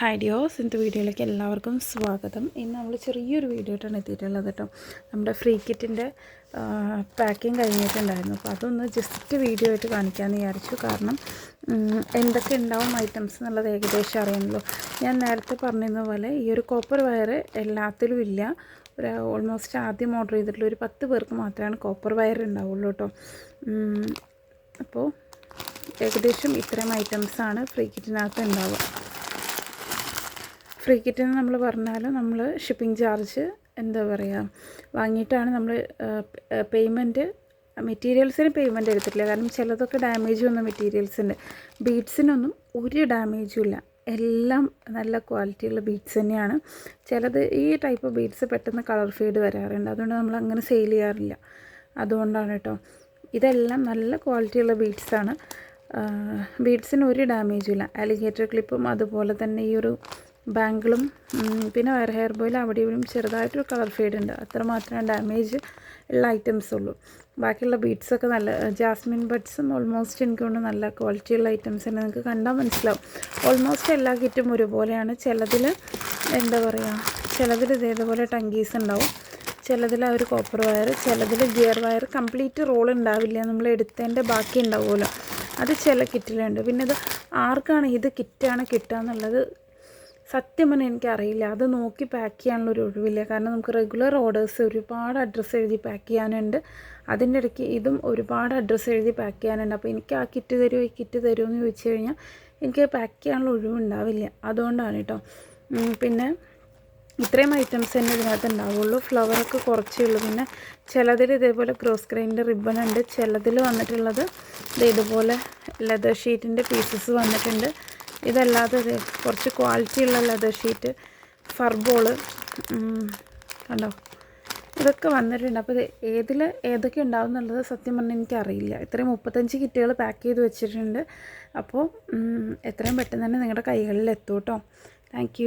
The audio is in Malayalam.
ഹായ് ഡിയോസ് ഇന്നത്തെ വീഡിയോയിലേക്ക് എല്ലാവർക്കും സ്വാഗതം. ഇന്ന് നമ്മൾ ചെറിയൊരു വീഡിയോ ആയിട്ടാണ് എത്തിയിട്ടുള്ളത് കേട്ടോ. നമ്മുടെ ഫ്രീ കിറ്റിന്റെ പാക്കിങ് കഴിഞ്ഞിട്ടുണ്ടായിരുന്നു. അപ്പോൾ അതൊന്ന് ജസ്റ്റ് വീഡിയോ ആയിട്ട് കാണിക്കാമെന്ന് വിചാരിച്ചു. കാരണം എന്തൊക്കെ ഉണ്ടാവും ഐറ്റംസ് എന്നുള്ളത് ഏകദേശം അറിയണമല്ലോ ഞാൻ നേരത്തെ പറഞ്ഞിരുന്ന പോലെ ഈ ഒരു കോപ്പർ വയർ എല്ലാത്തിലും ഇല്ല. ഒരു ഓൾമോസ്റ്റ് ആദ്യം ഓർഡർ ചെയ്തിട്ടുള്ള ഒരു പത്ത് പേർക്ക് മാത്രമാണ് കോപ്പർ വയർ ഉണ്ടാവുള്ളൂ കേട്ടോ. അപ്പോൾ ഏകദേശം ഇത്രയും ഐറ്റംസാണ് ഫ്രീ കിറ്റിനകത്ത് ഉണ്ടാവുക. ഫ്രീ കിറ്റ് നമ്മൾ പറഞ്ഞാലും നമ്മൾ ഷിപ്പിംഗ് ചാർജ് എന്താ പറയുക വാങ്ങിയിട്ടാണ് നമ്മൾ പേയ്മെന്റ് മെറ്റീരിയൽസിന് പേയ്മെന്റ് എടുത്തിട്ടില്ല. കാരണം ചിലതൊക്കെ ഡാമേജ് വന്ന മെറ്റീരിയൽസ് ഉണ്ട് ബീഡ്സിനൊന്നും ഒരു ഡാമേജും ഇല്ല. എല്ലാം നല്ല ക്വാളിറ്റിയുള്ള ബീഡ്സ് തന്നെയാണ്. ചിലത് ഈ ടൈപ്പ് ബീഡ്സ് പെട്ടെന്ന് കളർ ഫീഡ് വരാറുണ്ട്. അതുകൊണ്ട് നമ്മൾ അങ്ങനെ സെയിൽ ചെയ്യാറില്ല. അതുകൊണ്ടാണ് കേട്ടോ. ഇതെല്ലാം നല്ല ക്വാളിറ്റിയുള്ള ബീഡ്സാണ് ബീഡ്സിന് ഒരു ഡാമേജും ഇല്ല. അലിഗേറ്റർ ക്ലിപ്പും അതുപോലെ തന്നെ ഈ ഒരു ബാങ്കിളും പിന്നെ വയർ ഹെയർ ബോയിൽ അവിടെ ഇവിടെയും ചെറുതായിട്ടൊരു കളർ ഫെയ്ഡ് ഉണ്ട് അത്ര മാത്രമേ ഡാമേജ് ഉള്ള ഐറ്റംസ് ഉള്ളൂ. ബാക്കിയുള്ള ബീഡ്സൊക്കെ നല്ല ജാസ്മിൻ ബഡ്സും ഓൾമോസ്റ്റ് എനിക്ക് നല്ല ക്വാളിറ്റിയുള്ള ഐറ്റംസ് തന്നെ നിങ്ങൾക്ക് കണ്ടാൽ മനസ്സിലാവും. ഓൾമോസ്റ്റ് എല്ലാ കിറ്റും ഒരുപോലെയാണ്. ചിലതിൽ എന്താ പറയുക ചിലതിൽ ഇതേപോലെ ടങ്കീസ് ഉണ്ടാവും. ചിലതിൽ ആ ഒരു കോപ്പർ വയർ ചിലതിൽ ഗിയർ വയർ കംപ്ലീറ്റ് റോൾ ഉണ്ടാവില്ല. നമ്മൾ എടുത്തതിന്റെ ബാക്കി ഉണ്ടാവുമല്ലോ. അത് ചില കിറ്റിലുണ്ട്. പിന്നെ ഇത് ആർക്കാണ് ഇത് കിറ്റാണ് കിട്ടുക എന്നുള്ളത് സത്യം പറഞ്ഞാൽ എനിക്കറിയില്ല. അത് നോക്കി പാക്ക് ചെയ്യാനുള്ള ഒരു ഒഴിവില്ല. കാരണം നമുക്ക് റെഗുലർ ഓർഡേഴ്സ് ഒരുപാട് അഡ്രസ്സ് എഴുതി പാക്ക് ചെയ്യാനുണ്ട്. അതിന്റെ ഇടയ്ക്ക് ഇതും ഒരുപാട് അഡ്രസ്സ് എഴുതി പാക്ക് ചെയ്യാനുണ്ട്. അപ്പോൾ എനിക്ക് ആ കിറ്റ് തരുമോ ഈ കിറ്റ് തരുമോ എന്ന് ചോദിച്ചു കഴിഞ്ഞാൽ എനിക്ക് പാക്ക് ചെയ്യാനുള്ള ഒഴിവുണ്ടാവില്ല അതുകൊണ്ടാണ് കേട്ടോ പിന്നെ ഇത്രയും ഐറ്റംസ് തന്നെ ഇതിനകത്ത് ഉണ്ടാവുള്ളൂ. ഫ്ലവറൊക്കെ കുറച്ചേ ഉള്ളൂ. പിന്നെ ചിലതിൽ ഇതേപോലെ ക്രോസ് ഗ്രൈന്റെ റിബൺ ഉണ്ട്. ചിലതിൽ വന്നിട്ടുള്ളത് ഇതുപോലെ ലെതർ ഷീറ്റിന്റെ പീസസ് വന്നിട്ടുണ്ട്. ഇതല്ലാതെ കുറച്ച് ക്വാളിറ്റി ഉള്ള ലെതർ ഷീറ്റ് ഫർബോൾ കണ്ടോ? ഇതൊക്കെ വന്നിട്ടുണ്ട്. അപ്പോൾ ഇത് ഏതിൽ ഏതൊക്കെ ഉണ്ടാവും എന്നുള്ളത് സത്യം പറഞ്ഞാൽ എനിക്കറിയില്ല. ഇത്രയും മുപ്പത്തഞ്ച് കിറ്റുകൾ പാക്ക് ചെയ്ത് വെച്ചിട്ടുണ്ട്. അപ്പോൾ എത്രയും പെട്ടെന്ന് തന്നെ നിങ്ങളുടെ കൈകളിൽ എത്തും കേട്ടോ താങ്ക്